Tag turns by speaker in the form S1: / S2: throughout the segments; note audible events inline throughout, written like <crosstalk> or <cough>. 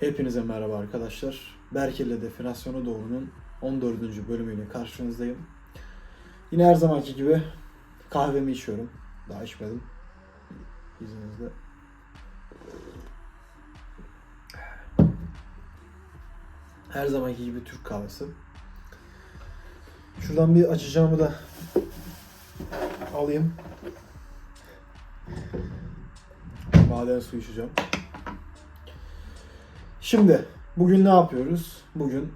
S1: Hepinize merhaba arkadaşlar. Berkeli Definasyonu Doğru'nun 14. bölümüyle karşınızdayım. Yine her zamanki gibi kahvemi içiyorum. Daha içmedim. İzninizle. Her zamanki gibi Türk kahvesi. Şuradan bir açacağımı da alayım. Maden su içeceğim. Şimdi bugün ne yapıyoruz? Bugün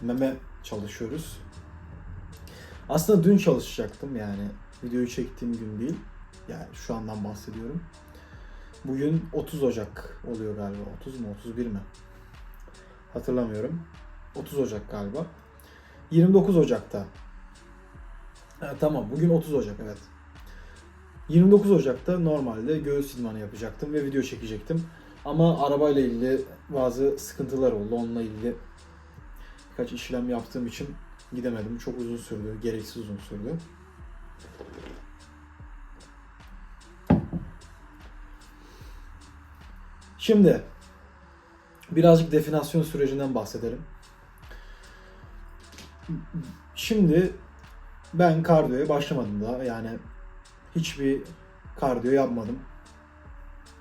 S1: meme çalışıyoruz. Aslında dün çalışacaktım yani videoyu çektiğim gün değil. Yani şu andan bahsediyorum. Bugün 30 Ocak oluyor galiba. 30 mu 31 mi? Hatırlamıyorum. 30 Ocak galiba. 29 Ocak'ta. Ha, tamam bugün 30 Ocak evet. 29 Ocak'ta normalde göğüs idmanı yapacaktım ve video çekecektim. Ama arabayla ilgili bazı sıkıntılar oldu. Onunla ilgili birkaç işlem yaptığım için gidemedim. Çok uzun sürdü. Gereksiz uzun sürdü. Şimdi birazcık definasyon sürecinden bahsedelim. Şimdi ben kardiyoya başlamadım daha. Yani hiçbir kardiyo yapmadım.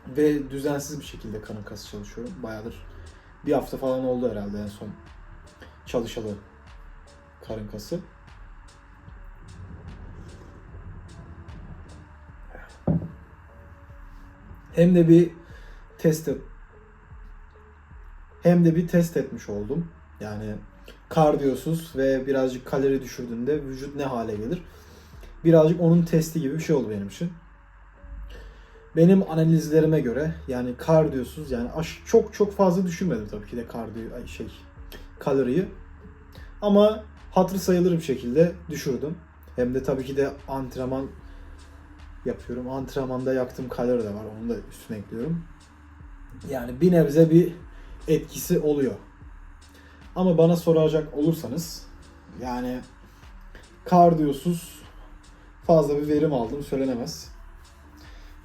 S1: Ve düzensiz bir şekilde karın kası çalışıyorum. Bayağıdır bir hafta falan oldu herhalde en son çalışalı karın kası. Hem de bir test hem de bir test etmiş oldum. Yani kardiyosuz ve birazcık kalori düşürdüğünde vücut ne hale gelir? Birazcık onun testi gibi bir şey oldu benim için. Benim analizlerime göre yani kardiyosuz yani aş çok çok fazla düşürmedim tabii ki de kardiyo şey kaloriyi. Ama hatır sayılır bir şekilde düşürdüm. Hem de tabii ki de antrenman yapıyorum. Antrenmanda yaktığım kalori de var. Onu da üstüne ekliyorum. Yani bir nebze bir etkisi oluyor. Ama bana soracak olursanız yani kardiyosuz fazla bir verim aldım söylenemez.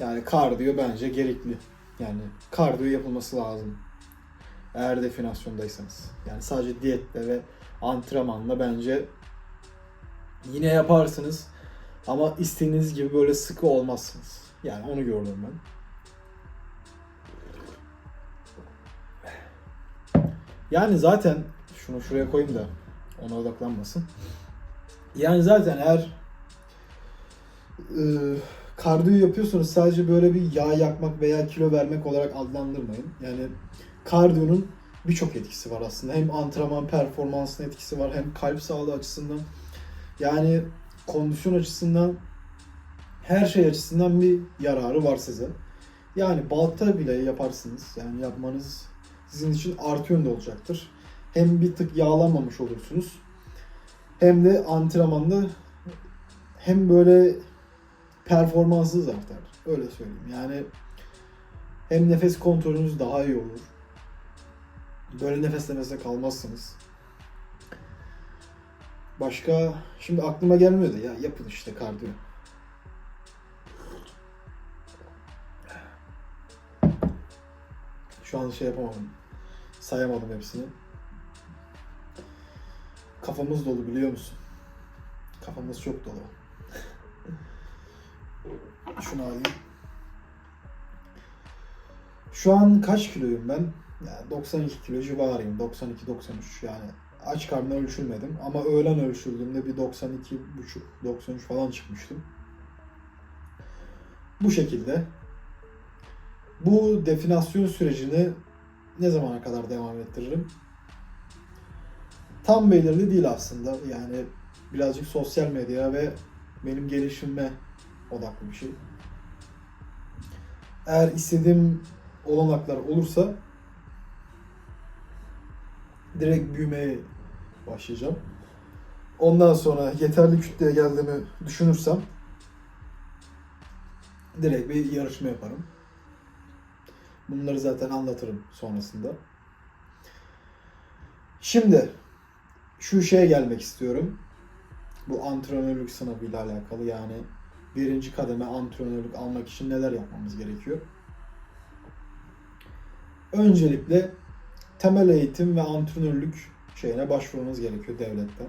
S1: Yani kardiyo bence gerekli. Yani kardiyo yapılması lazım. Eğer definasyondaysanız. Yani sadece diyetle ve antrenmanla bence yine yaparsınız. Ama istediğiniz gibi böyle sıkı olmazsınız. Yani onu gördüm ben. Yani zaten şunu şuraya koyayım da ona odaklanmasın. Yani zaten eğer e, kardiyo yapıyorsanız sadece böyle bir yağ yakmak veya kilo vermek olarak adlandırmayın. Yani kardiyonun birçok etkisi var aslında. Hem antrenman performansına etkisi var hem kalp sağlığı açısından. Yani kondisyon açısından her şey açısından bir yararı var size. Yani balta bile yaparsınız. Yani yapmanız sizin için artı yönde olacaktır. Hem bir tık yağlanmamış olursunuz. Hem de antrenmanda hem böyle performansınız artar. Öyle söyleyeyim. Yani hem nefes kontrolünüz daha iyi olur. Böyle nefes nefese kalmazsınız. Başka şimdi aklıma gelmiyor da ya yapın işte kardiyo. Şu an şey yapamadım. Sayamadım hepsini. Kafamız dolu biliyor musun? Kafamız çok dolu. Şunu alayım. Şu an kaç kiloyum ben? Yani 92 kilo civarıyım. 92-93 yani. Aç karnına ölçülmedim ama öğlen ölçüldüğümde bir 92,5-93 falan çıkmıştım. Bu şekilde. Bu definasyon sürecini ne zamana kadar devam ettiririm? Tam belirli değil aslında. Yani birazcık sosyal medya ve benim gelişime odaklı bir şey. Eğer istediğim olanaklar olursa direkt büyümeye başlayacağım. Ondan sonra yeterli kütleye geldiğimi düşünürsem direkt bir yarışma yaparım. Bunları zaten anlatırım sonrasında. Şimdi şu şeye gelmek istiyorum. Bu antrenörlük sınavıyla alakalı yani birinci kademe antrenörlük almak için neler yapmamız gerekiyor? öncelikle temel eğitim ve antrenörlük şeyine başvurmanız gerekiyor devletten.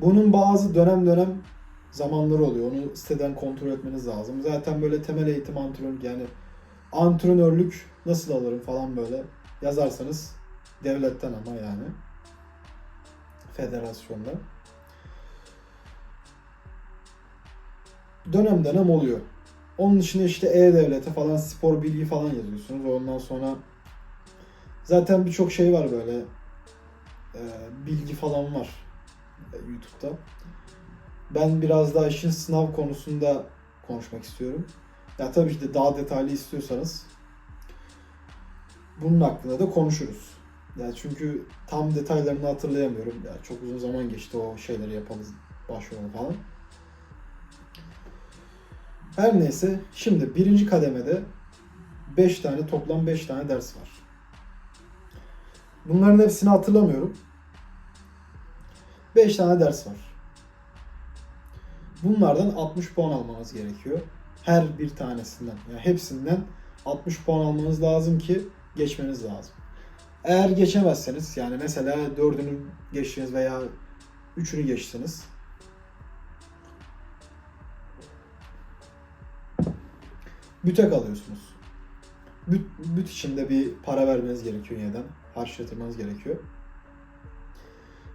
S1: Bunun bazı dönem dönem zamanları oluyor. Onu siteden kontrol etmeniz lazım. Zaten böyle temel eğitim antrenörlük yani antrenörlük nasıl alırım falan böyle yazarsanız devletten ama yani federasyonda dönem dönem oluyor. Onun dışında işte E-Devlet'e falan spor bilgi falan yazıyorsunuz. Ondan sonra zaten birçok şey var böyle e, bilgi falan var e, YouTube'da. Ben biraz daha işin sınav konusunda konuşmak istiyorum. Ya tabii ki de daha detaylı istiyorsanız bunun hakkında da konuşuruz. Ya çünkü tam detaylarını hatırlayamıyorum. Ya çok uzun zaman geçti o şeyleri yapalım, başvuralım falan. Her neyse şimdi birinci kademede 5 tane toplam 5 tane ders var. Bunların hepsini hatırlamıyorum. 5 tane ders var. Bunlardan 60 puan almanız gerekiyor. Her bir tanesinden. Yani hepsinden 60 puan almanız lazım ki geçmeniz lazım. Eğer geçemezseniz yani mesela 4'ünü geçtiniz veya 3'ünü geçtiniz. Büte kalıyorsunuz. Büt, büt içinde bir para vermeniz gerekiyor yeniden. Harç yatırmanız gerekiyor.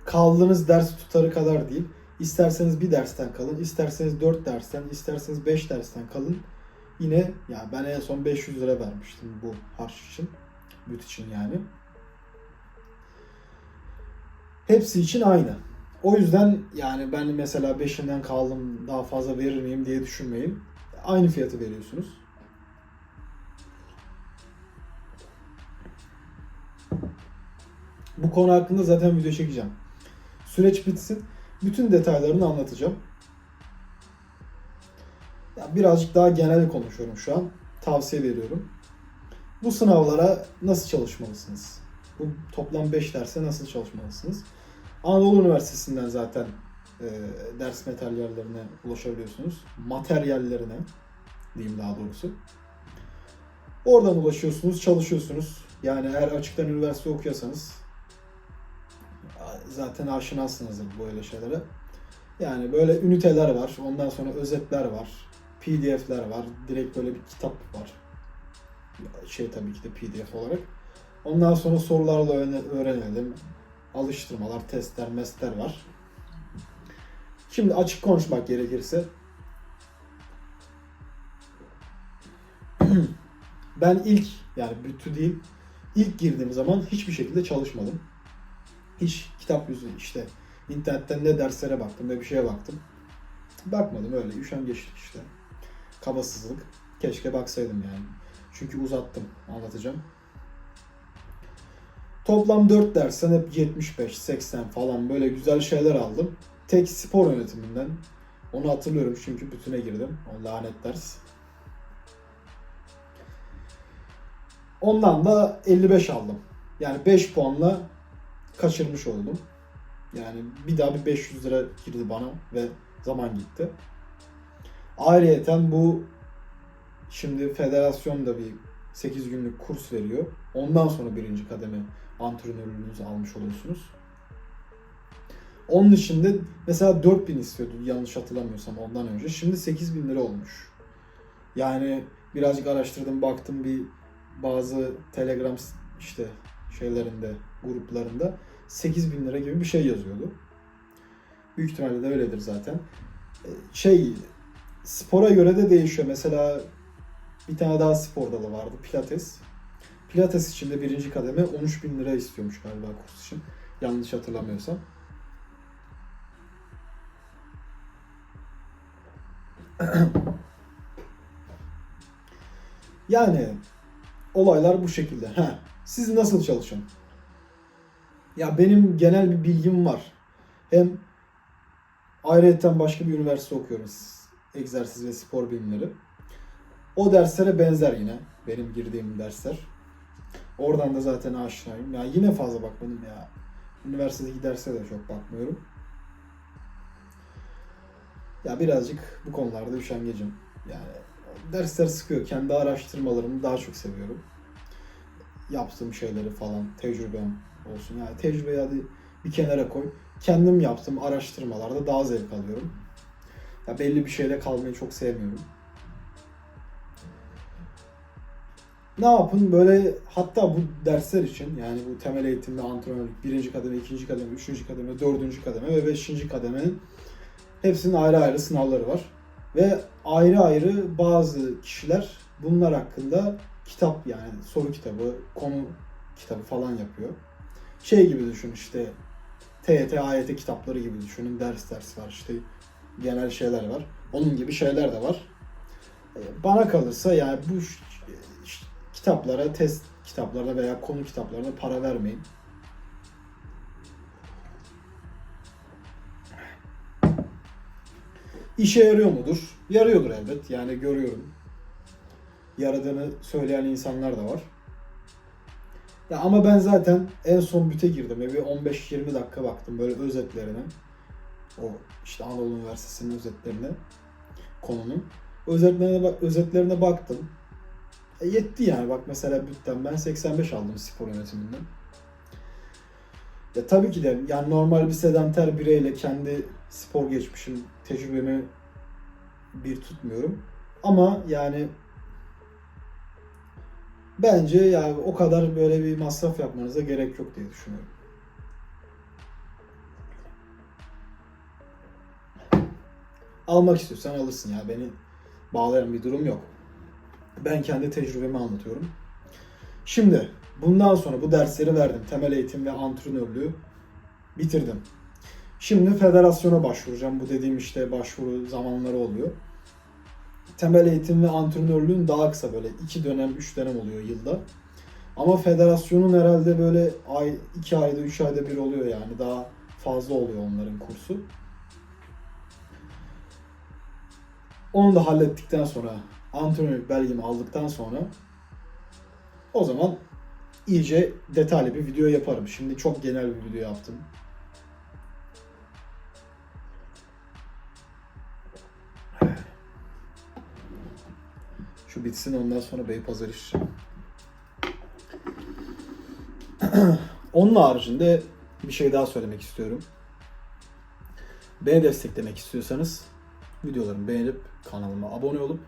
S1: Kaldığınız ders tutarı kadar değil. İsterseniz bir dersten kalın, isterseniz 4 dersten, isterseniz 5 dersten kalın. Yine ya ben en son 500 lira vermiştim bu harç için. Büt için yani. Hepsi için aynı. O yüzden yani ben mesela 5'inden kaldım daha fazla verir miyim diye düşünmeyin. Aynı fiyatı veriyorsunuz. Bu konu hakkında zaten video çekeceğim. Süreç bitsin. Bütün detaylarını anlatacağım. Ya birazcık daha genel konuşuyorum şu an. Tavsiye veriyorum. Bu sınavlara nasıl çalışmalısınız? Bu toplam 5 derse nasıl çalışmalısınız? Anadolu Üniversitesi'nden zaten e, ders materyallerine ulaşabiliyorsunuz. Materyallerine diyeyim daha doğrusu. Oradan ulaşıyorsunuz, çalışıyorsunuz. Yani eğer açıktan üniversite okuyorsanız zaten aşinasınızdır böyle şeylere. Yani böyle üniteler var. Ondan sonra özetler var. PDF'ler var. Direkt böyle bir kitap var. Şey tabii ki de PDF olarak. Ondan sonra sorularla öğrenelim. Alıştırmalar, testler, mestler var. Şimdi açık konuşmak gerekirse <clears throat> ben ilk yani bütü değil ilk girdiğim zaman hiçbir şekilde çalışmadım. Hiç kitap yüzü işte internetten ne derslere baktım ne bir şeye baktım. Bakmadım öyle üşengeçlik işte. Kabasızlık. Keşke baksaydım yani. Çünkü uzattım anlatacağım. Toplam 4 dersten hep 75, 80 falan böyle güzel şeyler aldım. Tek spor yönetiminden. Onu hatırlıyorum çünkü bütüne girdim. O lanet ders. Ondan da 55 aldım. Yani 5 puanla kaçırmış oldum. Yani bir daha bir 500 lira girdi bana ve zaman gitti. Ayrıyeten bu şimdi federasyon da bir 8 günlük kurs veriyor. Ondan sonra birinci kademe antrenörlüğünüzü almış oluyorsunuz. Onun dışında mesela 4000 istiyordu yanlış hatırlamıyorsam ondan önce. Şimdi 8000 lira olmuş. Yani birazcık araştırdım baktım bir bazı Telegram işte şeylerinde gruplarında 8000 lira gibi bir şey yazıyordu. Büyük ihtimalle de öyledir zaten. Şey spora göre de değişiyor. Mesela bir tane daha spor dalı vardı. Pilates. Pilates için de birinci kademe 13 bin lira istiyormuş galiba kurs için. Yanlış hatırlamıyorsam. <clears throat> yani olaylar bu şekilde. Ha, siz nasıl çalışın? Ya benim genel bir bilgim var. Hem ayrıca başka bir üniversite okuyorum. Egzersiz ve spor bilimleri. O derslere benzer yine benim girdiğim dersler. Oradan da zaten aşinayım. Ya yine fazla bakmadım ya. Üniversitedeki derslere de çok bakmıyorum. Ya birazcık bu konularda üşengecim. Yani dersler sıkıyor. Kendi araştırmalarımı daha çok seviyorum. yaptığım şeyleri falan tecrübem olsun. Yani tecrübeyi hadi bir kenara koy. Kendim yaptığım araştırmalarda daha zevk alıyorum. Ya belli bir şeyle kalmayı çok sevmiyorum. Ne yapın böyle hatta bu dersler için yani bu temel eğitimde antrenörlük birinci kademe, ikinci kademe, üçüncü kademe, dördüncü kademe ve beşinci kademenin hepsinin ayrı ayrı sınavları var. Ve ayrı ayrı bazı kişiler bunlar hakkında kitap yani soru kitabı, konu kitabı falan yapıyor. Şey gibi düşün işte TYT, AYT kitapları gibi düşünün. Ders ders var işte genel şeyler var. Onun gibi şeyler de var. E, Bana kalırsa yani bu kitaplara, test kitaplarına veya konu kitaplarına para vermeyin. İşe yarıyor mudur? Yarıyordur elbet. Yani görüyorum. Yaradığını söyleyen insanlar da var. Ya ama ben zaten en son büte girdim bir 15-20 dakika baktım böyle özetlerine. O işte Anadolu Üniversitesi'nin özetlerine konunun. Özetlerine, bak- özetlerine baktım. E, yetti yani bak mesela bütten ben 85 aldım spor yönetiminden. Ya tabii ki de yani normal bir sedanter bireyle kendi spor geçmişim, tecrübemi bir tutmuyorum. Ama yani bence yani o kadar böyle bir masraf yapmanıza gerek yok diye düşünüyorum. Almak istiyorsan alırsın ya beni bağlayan bir durum yok. Ben kendi tecrübemi anlatıyorum. Şimdi bundan sonra bu dersleri verdim. Temel eğitim ve antrenörlüğü bitirdim. Şimdi federasyona başvuracağım. Bu dediğim işte başvuru zamanları oluyor. Temel eğitim ve antrenörlüğün daha kısa böyle iki dönem, üç dönem oluyor yılda. Ama federasyonun herhalde böyle ay, iki ayda, üç ayda bir oluyor yani. Daha fazla oluyor onların kursu. Onu da hallettikten sonra, antrenörlük belgemi aldıktan sonra o zaman iyice detaylı bir video yaparım. Şimdi çok genel bir video yaptım. Şu bitsin ondan sonra Beypazarı işeceğim. <clears throat> Onun haricinde bir şey daha söylemek istiyorum. Beni desteklemek istiyorsanız videolarımı beğenip kanalıma abone olup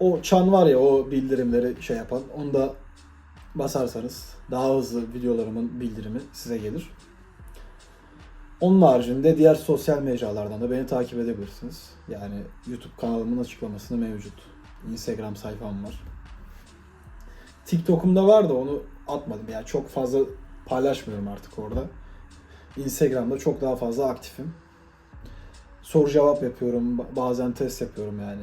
S1: o çan var ya o bildirimleri şey yapan onu da basarsanız daha hızlı videolarımın bildirimi size gelir. Onun haricinde diğer sosyal mecralardan da beni takip edebilirsiniz. Yani YouTube kanalımın açıklamasında mevcut. Instagram sayfam var. TikTok'umda var da onu atmadım. Yani çok fazla paylaşmıyorum artık orada. Instagram'da çok daha fazla aktifim. Soru cevap yapıyorum. ba- Bazen test yapıyorum yani.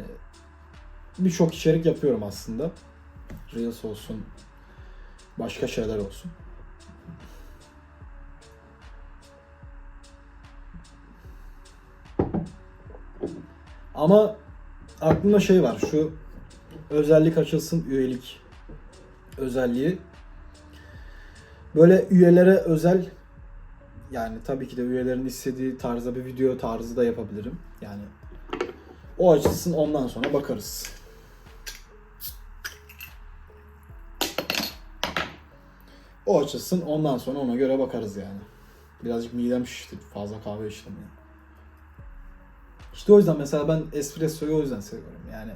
S1: Birçok içerik yapıyorum aslında. Reels olsun. Başka şeyler olsun. Ama aklımda şey var. Şu özellik açılsın üyelik özelliği. Böyle üyelere özel yani tabii ki de üyelerin istediği tarzda bir video tarzı da yapabilirim. Yani o açılsın ondan sonra bakarız. O açılsın ondan sonra ona göre bakarız yani. Birazcık midem şişti. Fazla kahve içtim yani. İşte o yüzden mesela ben espressoyu o yüzden seviyorum. Yani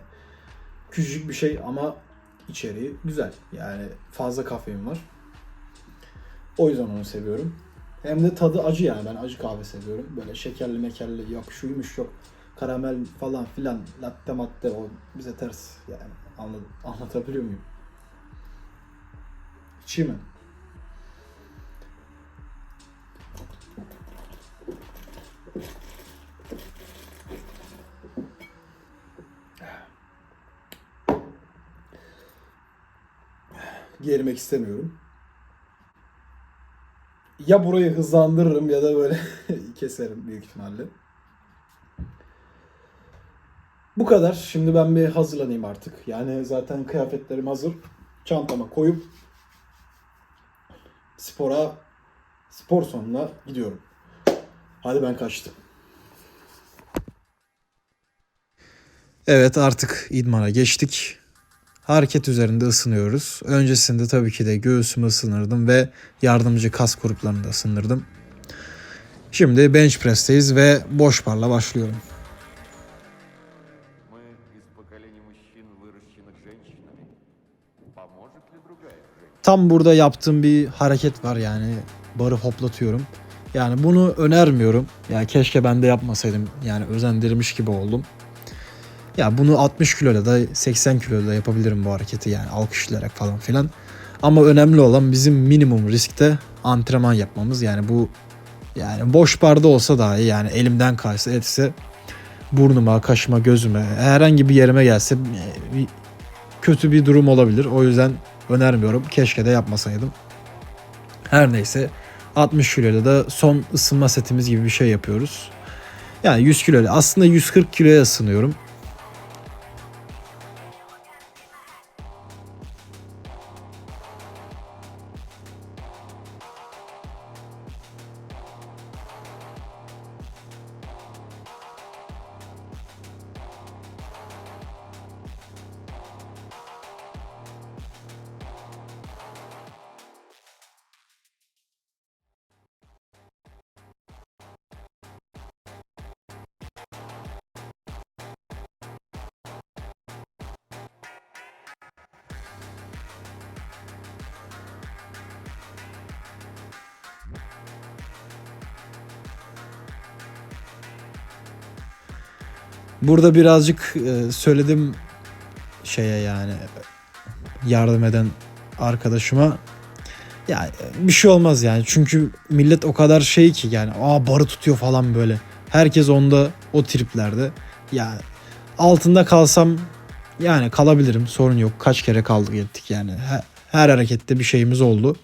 S1: küçücük bir şey ama içeriği güzel. Yani fazla kafein var. O yüzden onu seviyorum. Hem de tadı acı yani. Ben acı kahve seviyorum. Böyle şekerli mekerli yok şuymuş yok. Karamel falan filan latte madde o bize ters yani anladım. Anlatabiliyor muyum? İçi mi? Germek istemiyorum. Ya burayı hızlandırırım ya da böyle <laughs> keserim büyük ihtimalle. Bu kadar. Şimdi ben bir hazırlanayım artık. Yani zaten kıyafetlerim hazır. Çantama koyup spora spor sonuna gidiyorum. Hadi ben kaçtım. Evet artık idmana geçtik hareket üzerinde ısınıyoruz. Öncesinde tabii ki de göğsümü ısınırdım ve yardımcı kas gruplarını da ısınırdım. Şimdi bench press'teyiz ve boş barla başlıyorum. Tam burada yaptığım bir hareket var yani barı hoplatıyorum. Yani bunu önermiyorum. Ya yani keşke ben de yapmasaydım. Yani özendirmiş gibi oldum. Ya bunu 60 kiloyla da 80 kiloyla da yapabilirim bu hareketi yani alkışlayarak falan filan. Ama önemli olan bizim minimum riskte antrenman yapmamız. Yani bu yani boş barda olsa dahi yani elimden kaysa etse burnuma, kaşıma, gözüme herhangi bir yerime gelse e, kötü bir durum olabilir. O yüzden önermiyorum. Keşke de yapmasaydım. Her neyse 60 kiloyla da son ısınma setimiz gibi bir şey yapıyoruz. Yani 100 kiloyla aslında 140 kiloya ısınıyorum. Burada birazcık e, söyledim şeye yani yardım eden arkadaşıma. Ya bir şey olmaz yani. Çünkü millet o kadar şey ki yani aa barı tutuyor falan böyle. Herkes onda o triplerde. Ya altında kalsam yani kalabilirim. Sorun yok. Kaç kere kaldık ettik yani. Her, her harekette bir şeyimiz oldu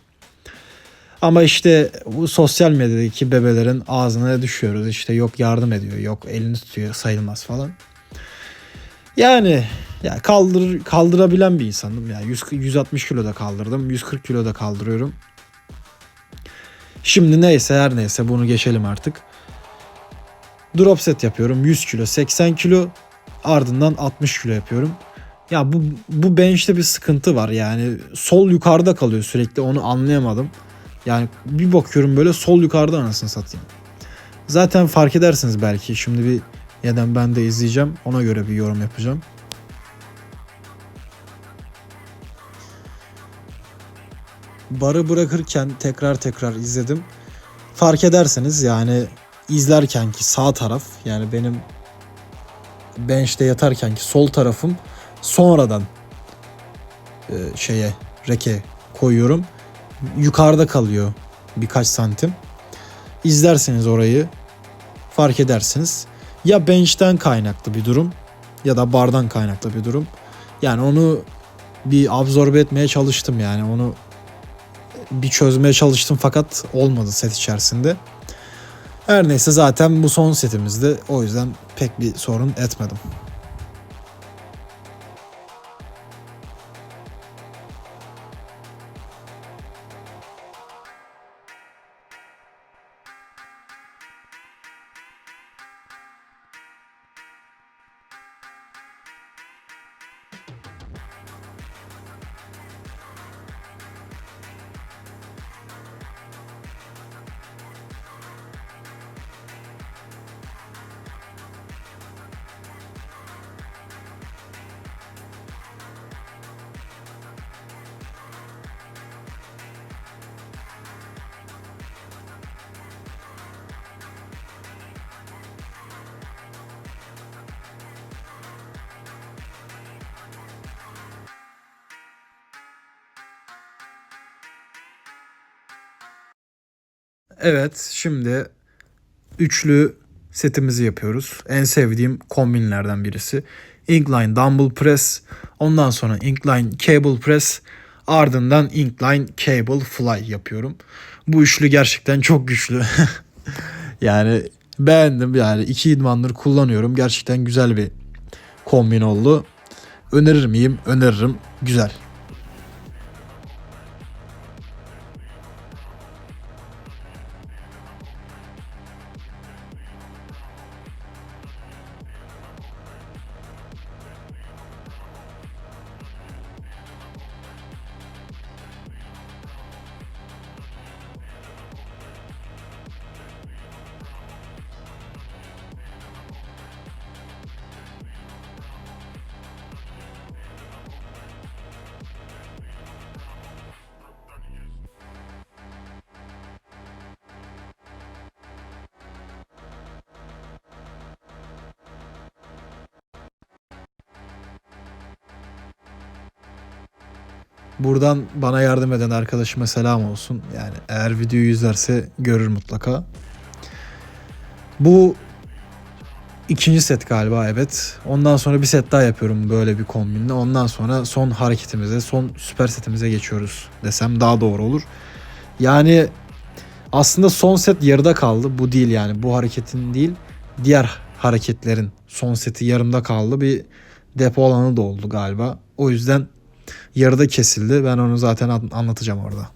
S1: ama işte bu sosyal medyadaki bebelerin ağzına düşüyoruz. İşte yok yardım ediyor, yok elini tutuyor sayılmaz falan. Yani ya kaldır kaldırabilen bir insandım ya. 100, 160 kilo da kaldırdım, 140 kilo da kaldırıyorum. Şimdi neyse her neyse bunu geçelim artık. Drop set yapıyorum 100 kilo, 80 kilo ardından 60 kilo yapıyorum. Ya bu bu bench'te bir sıkıntı var yani sol yukarıda kalıyor sürekli onu anlayamadım. Yani bir bakıyorum böyle sol yukarıda anasını satayım. Zaten fark edersiniz belki. Şimdi bir yeniden ben de izleyeceğim. Ona göre bir yorum yapacağım. Barı bırakırken tekrar tekrar izledim. Fark ederseniz yani izlerken ki sağ taraf yani benim bench'te yatarken ki sol tarafım sonradan e, şeye reke koyuyorum yukarıda kalıyor birkaç santim. İzlerseniz orayı fark edersiniz. Ya bench'ten kaynaklı bir durum ya da bardan kaynaklı bir durum. Yani onu bir absorbe etmeye çalıştım yani onu bir çözmeye çalıştım fakat olmadı set içerisinde. Her neyse zaten bu son setimizdi. O yüzden pek bir sorun etmedim. Evet, şimdi üçlü setimizi yapıyoruz. En sevdiğim kombinlerden birisi. Incline Dumbbell Press, ondan sonra Incline Cable Press, ardından Incline Cable Fly yapıyorum. Bu üçlü gerçekten çok güçlü. <laughs> yani beğendim yani iki idmandır kullanıyorum. Gerçekten güzel bir kombin oldu. Önerir miyim? Öneririm. Güzel. Buradan bana yardım eden arkadaşıma selam olsun. Yani eğer videoyu izlerse görür mutlaka. Bu ikinci set galiba evet. Ondan sonra bir set daha yapıyorum böyle bir kombinle. Ondan sonra son hareketimize, son süper setimize geçiyoruz desem daha doğru olur. Yani aslında son set yarıda kaldı. Bu değil yani bu hareketin değil. Diğer hareketlerin son seti yarımda kaldı. Bir depo alanı da oldu galiba. O yüzden yarıda kesildi. Ben onu zaten an- anlatacağım orada.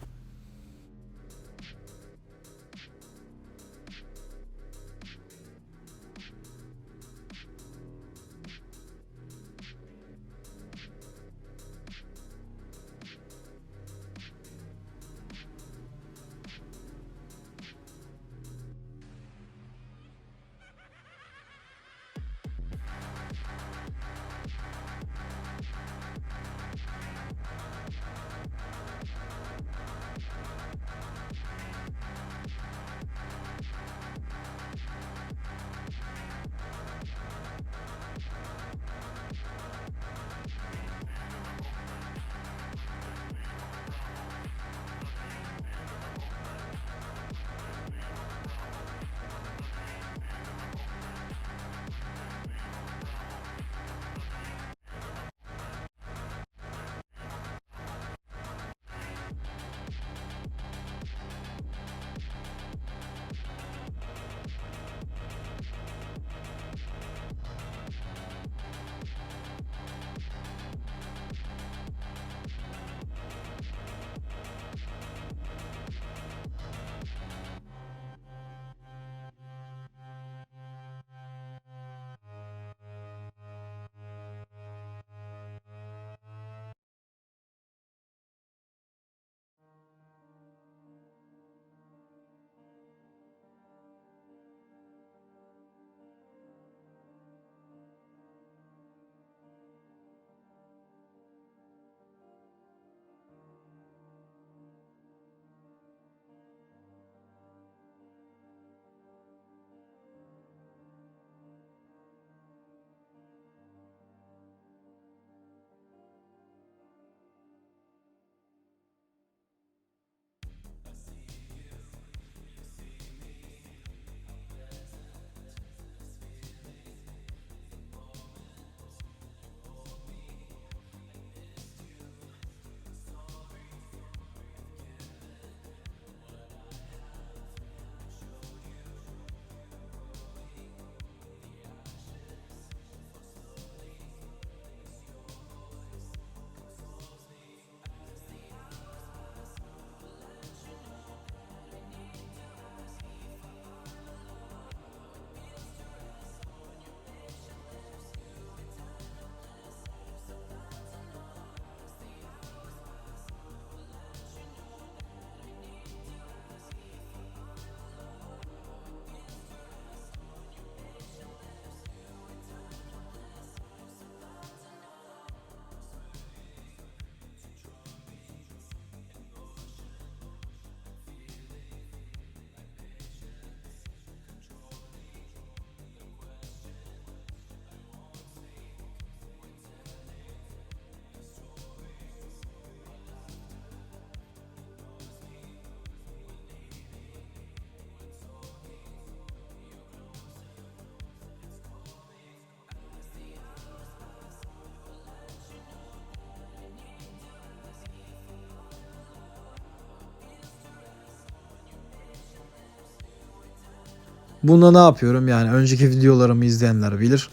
S1: Bunda ne yapıyorum yani önceki videolarımı izleyenler bilir.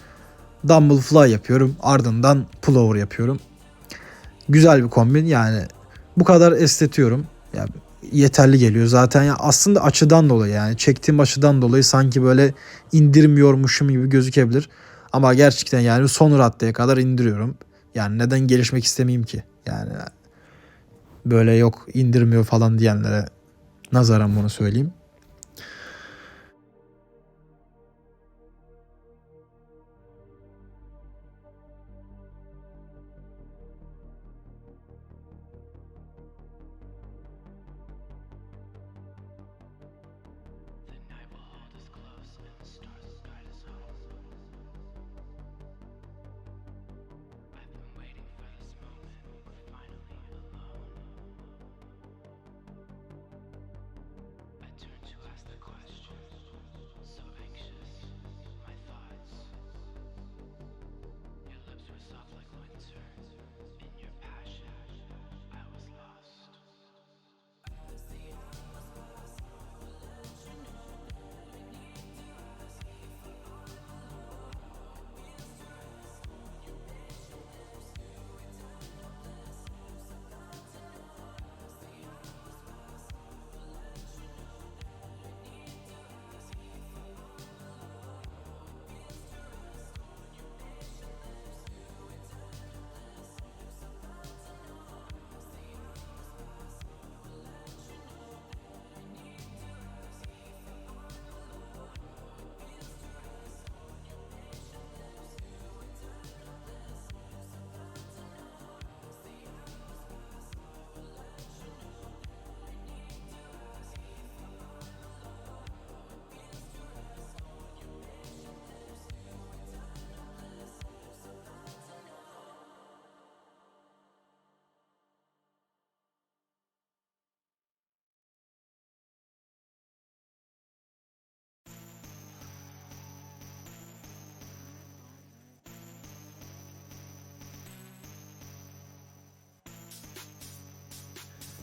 S1: Dumbbell fly yapıyorum ardından pullover yapıyorum. Güzel bir kombin yani bu kadar estetiyorum. Yani yeterli geliyor zaten ya aslında açıdan dolayı yani çektiğim açıdan dolayı sanki böyle indirmiyormuşum gibi gözükebilir. Ama gerçekten yani son raddeye kadar indiriyorum. Yani neden gelişmek istemeyeyim ki? Yani böyle yok indirmiyor falan diyenlere nazaran bunu söyleyeyim.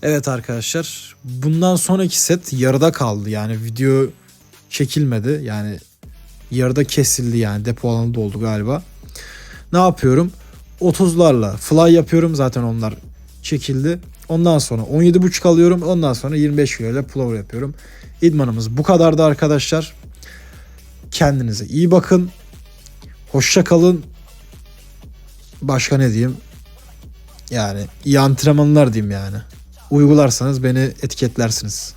S1: Evet arkadaşlar bundan sonraki set yarıda kaldı yani video çekilmedi yani yarıda kesildi yani depo alanı doldu galiba. Ne yapıyorum? 30'larla fly yapıyorum zaten onlar çekildi. Ondan sonra 17.5 alıyorum. Ondan sonra 25 kilo ile plover yapıyorum. İdmanımız bu kadardı arkadaşlar. Kendinize iyi bakın. Hoşça kalın. Başka ne diyeyim? Yani iyi antrenmanlar diyeyim yani. Uygularsanız beni etiketlersiniz.